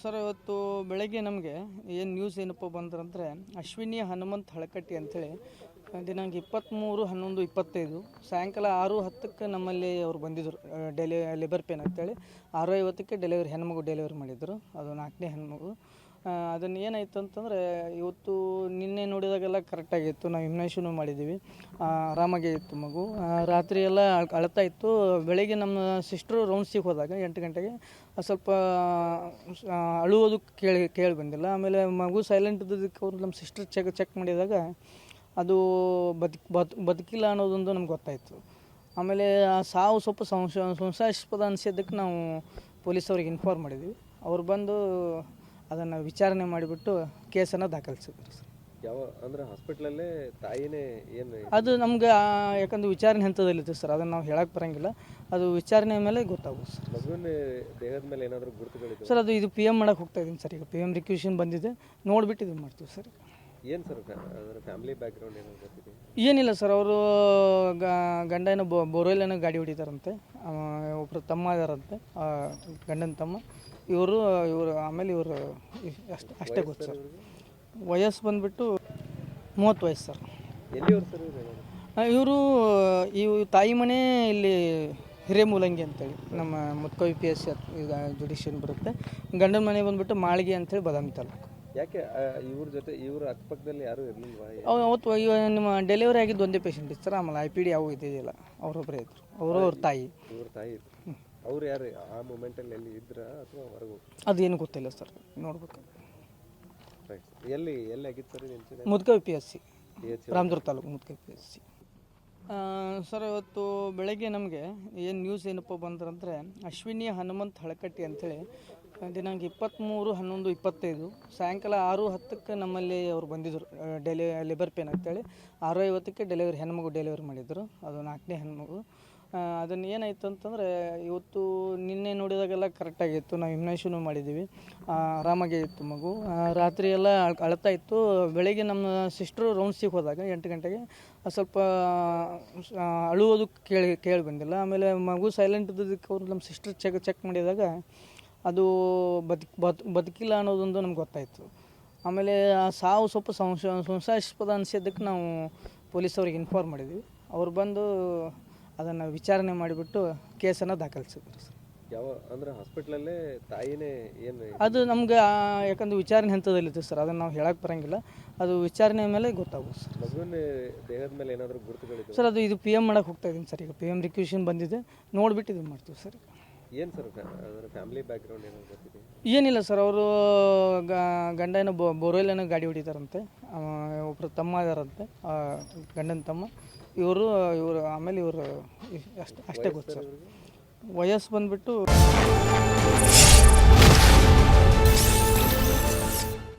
Sir, ಇವತ್ತು ಬೆಳಗ್ಗೆ ನಮಗೆ ಏನು ನ್ಯೂಸ್ ಏನಪ್ಪ ಬಂದ್ರಂದರೆ ಅಶ್ವಿನಿ ಹನುಮಂತ್ ಹಳಕಟ್ಟಿ ಅಂಥೇಳಿ ದಿನಾಂಕ ಇಪ್ಪತ್ತ್ಮೂರು ಹನ್ನೊಂದು ಇಪ್ಪತ್ತೈದು, ಸಾಯಂಕಾಲ ಆರು ಹತ್ತಕ್ಕೆ ನಮ್ಮಲ್ಲಿ ಅವ್ರು ಬಂದಿದ್ದರು ಡೆಲಿ ಲೇಬರ್ ಪೇನ್ ಅಂತೇಳಿ ಆರು ಐವತ್ತಕ್ಕೆ ಡೆಲಿವರಿ ಹೆಣ್ಮಗು ಡೆಲಿವರಿ ಮಾಡಿದ್ದರು ಅದು ನಾಲ್ಕನೇ ಹೆಣ್ಮಗು. ಅದನ್ನು ಏನಾಯ್ತು ಅಂತಂದರೆ, ಇವತ್ತು ನಿನ್ನೆ ನೋಡಿದಾಗೆಲ್ಲ ಕರೆಕ್ಟಾಗಿತ್ತು ನಾವು ಇಮ್ಯುನೇಷನು ಮಾಡಿದ್ದೀವಿ ಆರಾಮಾಗೇ ಇತ್ತು ಮಗು. ರಾತ್ರಿ ಎಲ್ಲ ಅಳತಾ ಇತ್ತು. ಬೆಳಗ್ಗೆ ನಮ್ಮ ಸಿಸ್ಟ್ರು ರೌಂಡ್ಸಿಗೆ ಹೋದಾಗ ಎಂಟು ಗಂಟೆಗೆ ಸ್ವಲ್ಪ ಅಳುವುದು ಕೇಳಿ ಕೇಳಿ ಬಂದಿಲ್ಲ. ಆಮೇಲೆ ಮಗು ಸೈಲೆಂಟ್ ಇದ್ದದಕ್ಕೆ ಅವರು ನಮ್ಮ ಸಿಸ್ಟ್ರ್ ಚೆಕ್ ಚೆಕ್ ಮಾಡಿದಾಗ ಅದು ಬದುಕ್ ಬದ್, ಬದುಕಿಲ್ಲ ಅನ್ನೋದೊಂದು ನಮ್ಗೆ ಗೊತ್ತಾಯಿತು. ಆಮೇಲೆ ಆ ಸಾವು ಸ್ವಲ್ಪ ಸಂಶಯ, ಸಂಶಯಾಸ್ಪದ ಅನಿಸಿದ್ದಕ್ಕೆ ನಾವು ಪೊಲೀಸ್ ಅವ್ರಿಗೆ ಇನ್ಫಾರ್ಮ್ ಮಾಡಿದ್ವಿ. ಅವ್ರು ಬಂದು ಅದನ್ನು ವಿಚಾರಣೆ ಮಾಡಿಬಿಟ್ಟು ಕೇಸನ್ನು ದಾಖಲಿಸಿದ್ರು ಸರ್. ಯಾವ ಅಂದ್ರೆ ಹಾಸ್ಪಿಟ್ಲಲ್ಲೇ ತಾಯಿನೇ ಏನು ಅದು ನಮ್ಗೆ ಯಾಕಂದ್ರೆ ವಿಚಾರಣೆ ಹಂತದಲ್ಲಿತ್ತು ಸರ್ ಅದನ್ನು ನಾವು ಹೇಳಕ್ಕೆ ಬರಂಗಿಲ್ಲ. ಅದು ವಿಚಾರಣೆ ಮೇಲೆ ಗೊತ್ತಾಗುತ್ತೆ ಸರ್. ಮಗುವಿನ ದೇಹದ ಮೇಲೆ ಏನಾದರೂ ಗುರುತುಗಳಿದೆ ಸರ್ ಅದು ಇದು ಪಿ ಎಂ ಮಾಡಕ್ಕೆ ಹೋಗ್ತಾ ಇದ್ದೀನಿ ಸರ್ ಈಗ ಪಿ ಎಂ ರಿಕ್ಯೂಷನ್ ಬಂದಿದೆ ನೋಡಿಬಿಟ್ಟು ಇದು ಮಾಡ್ತೀವಿ ಸರ್. ಏನು ಸರ್ ಅವರ ಫ್ಯಾಮಿಲಿ ಬ್ಯಾಕ್ಗ್ರೌಂಡ್ ಗೊತ್ತಿದೆ ಏನಿಲ್ಲ ಸರ್ ಅವರು ಗಂಡ ಏನೋ ಬೊ ಬೋರ್ವೆಲ್ ಏನೋ ಗಾಡಿ ಹೊಡಿತಾರಂತೆ. ಒಬ್ಬರು ತಮ್ಮ ಇದಾರಂತೆ. ಗಂಡನ ತಮ್ಮ. ಇವರು ಇವರು ಆಮೇಲೆ ಇವರು ಅಷ್ಟೇ ಅಷ್ಟೇ ಗೊತ್ತು ಸರ್. ವಯಸ್ಸು ಬಂದುಬಿಟ್ಟು ಮೂವತ್ತು ವಯಸ್ಸು ಸರ್. ಎಲ್ಲಿಯವ್ರು ಸರ್ ಇವ್ರು ಈ ತಾಯಿ ಮನೆ ಇಲ್ಲಿ ಹಿರೇಮೂಲಂಗಿ ಅಂತೇಳಿ. ನಮ್ಮ Mudakavi P S C jurisdiction ಬರುತ್ತೆ. ಗಂಡನ ಮನೆ ಬಂದುಬಿಟ್ಟು ಮಾಳಿಗೆ ಅಂತೇಳಿ ಬದಾಮಿ ತಾಲೂಕು. ಯಾಕೆ ಇವ್ರ ಜೊತೆ ಇವ್ರ ಅಕ್ಕಪಕ್ಕದಲ್ಲಿ ಯಾರು ಇರಲಿಲ್ವಾ? ಅವ ಅವತ್ತು ಇವ ನಿಮ್ಮ ಡೆಲಿವರಿ ಆಗಿದ್ದು ಒಂದೇ ಪೇಷಂಟ್ ಇತ್ತು. ಸರ್ ಆಮೇಲೆ ಐ ಪಿ ಡಿ ಯಾವ ಇದ್ದಿದ್ದಿಲ್ಲ ಅವರೊಬ್ಬರೇ ಇದ್ರು. ಅವರು ಅವ್ರ ತಾಯಿ. ಇವ್ರ ತಾಯಿ ಅವ್ರು ಯಾರು ಆ ಮೂಮೆಂಟಲ್ಲಿ ಎಲ್ಲಿ ಇದ್ರ ಅಥವಾ ಹೊರಗೆ ಅದೇನು ಗೊತ್ತಿಲ್ಲ ಸರ್ ನೋಡ್ಬೇಕು. ರೈಟ್ ಎಲ್ಲಿ ಎಲ್ಲಿ ಆಗಿತ್ತು ಸರ್ ಇದು incident Mudakavi P S C Ramdurg taluk Mudakavi P S C sir ಇವತ್ತು ಬೆಳಗ್ಗೆ ನಮಗೆ ಏನು ನ್ಯೂಸ್ ಏನಪ್ಪ ಬಂದ್ರಂದರೆ ಅಶ್ವಿನಿ ಹನುಮಂತ್ ಹಳಕಟ್ಟಿ ಅಂಥೇಳಿ ದಿನಾಂಕ ಇಪ್ಪತ್ತ್ಮೂರು, ಹನ್ನೊಂದು, ಇಪ್ಪತ್ತೈದು. ಸಾಯಂಕಾಲ ಆರು, ಹತ್ತಕ್ಕೆ ನಮ್ಮಲ್ಲಿ ಅವ್ರು ಬಂದಿದ್ದರು ಡೆಲಿ, ಲೇಬರ್ ಪೇನ್ ಅಂತೇಳಿ. ಆರು ಐವತ್ತಕ್ಕೆ ಡೆಲಿವರಿ, ಹೆಣ್ಮಗು ಡೆಲಿವರಿ ಮಾಡಿದ್ರು. ಅದು ನಾಲ್ಕನೇ ಹೆಣ್ಮಗು. ಅದನ್ನು ಏನಾಯ್ತು ಅಂತಂದರೆ, ಇವತ್ತು ನಿನ್ನೆ ನೋಡಿದಾಗೆಲ್ಲ ಕರೆಕ್ಟಾಗಿತ್ತು ನಾವು ಇಮ್ಯುನೇಷನು ಮಾಡಿದ್ದೀವಿ ಆರಾಮಾಗೇ ಇತ್ತು ಮಗು. ರಾತ್ರಿ ಎಲ್ಲ ಅಳತಾ ಇತ್ತು. ಬೆಳಗ್ಗೆ ನಮ್ಮ ಸಿಸ್ಟ್ರು ರೌಂಡ್ಸಿಗೆ ಹೋದಾಗ ಎಂಟು ಗಂಟೆಗೆ ಸ್ವಲ್ಪ ಅಳುವುದು ಕೇಳಿ ಕೇಳಿ ಬಂದಿಲ್ಲ. ಆಮೇಲೆ ಮಗು ಸೈಲೆಂಟ್ ಇದ್ದದಕ್ಕೆ ಅವ್ರು ನಮ್ಮ ಸಿಸ್ಟರ್ ಚೆಕ್ ಚೆಕ್ ಮಾಡಿದಾಗ ಅದು ಬದುಕ್ ಬದು ಬದುಕಿಲ್ಲ ಅನ್ನೋದೊಂದು ನಮ್ಗೆ ಗೊತ್ತಾಯಿತು. ಆಮೇಲೆ ಆ ಸಾವು ಸ್ವಲ್ಪ ಸಂಶ ಸಂಶಯಾಸ್ಪದ ಅನಿಸಿದ್ದಕ್ಕೆ ನಾವು ಪೊಲೀಸ್ ಅವ್ರಿಗೆ ಇನ್ಫಾರ್ಮ್ ಮಾಡಿದ್ವಿ. ಅವ್ರು ಬಂದು ಅದನ್ನು ವಿಚಾರಣೆ ಮಾಡಿಬಿಟ್ಟು ಕೇಸನ್ನು ದಾಖಲಿಸಿದ್ರು ಸರ್. ಯಾವ ಅಂದ್ರೆ ಹಾಸ್ಪಿಟ್ಲಲ್ಲೇ ತಾಯಿನೇ ಏನು ಅದು ನಮ್ಗೆ ಯಾಕಂದ್ರೆ ವಿಚಾರಣೆ ಹಂತದಲ್ಲಿತ್ತು ಸರ್ ಅದನ್ನು ನಾವು ಹೇಳಕ್ಕೆ ಬರಂಗಿಲ್ಲ. ಅದು ವಿಚಾರಣೆ ಮೇಲೆ ಗೊತ್ತಾಗುತ್ತೆ ಸರ್. ಮಗುವಿನ ದೇಹದ ಮೇಲೆ ಏನಾದರೂ ಗುರುತುಗಳಿದೆ ಸರ್ ಅದು ಇದು ಪಿ ಎಂ ಮಾಡಕ್ಕೆ ಹೋಗ್ತಾ ಇದ್ದೀನಿ ಸರ್ ಈಗ ಪಿ ಎಂ ರಿಕ್ಯೂಷನ್ ಬಂದಿದೆ. ನೋಡ್ಬಿಟ್ಟು ಇದು ಮಾಡ್ತೀವಿ ಸರ್ ಏನು ಸರ್ ಫ್ಯಾಮಿಲಿ ಬ್ಯಾಕ್ಗ್ರೌಂಡ್ ಏನಾದ್ರು ಗೊತ್ತಿದೆ? ಏನಿಲ್ಲ ಸರ್ ಅವರು ಗಂಡ ಏನೋ ಬೊ ಬೋರ್ವೆಲ್ ಏನೋ ಗಾಡಿ ಹೊಡಿತಾರಂತೆ. ಒಬ್ಬರು ತಮ್ಮ ಇದಾರಂತೆ. ಆ, ಗಂಡನ ತಮ್ಮ. ಇವರು ಇವರು ಆಮೇಲೆ ಇವರು ಅಷ್ಟೇ ಅಷ್ಟೇ ಗೊತ್ತು ಸರ್. ವಯಸ್ಸು ಬಂದುಬಿಟ್ಟು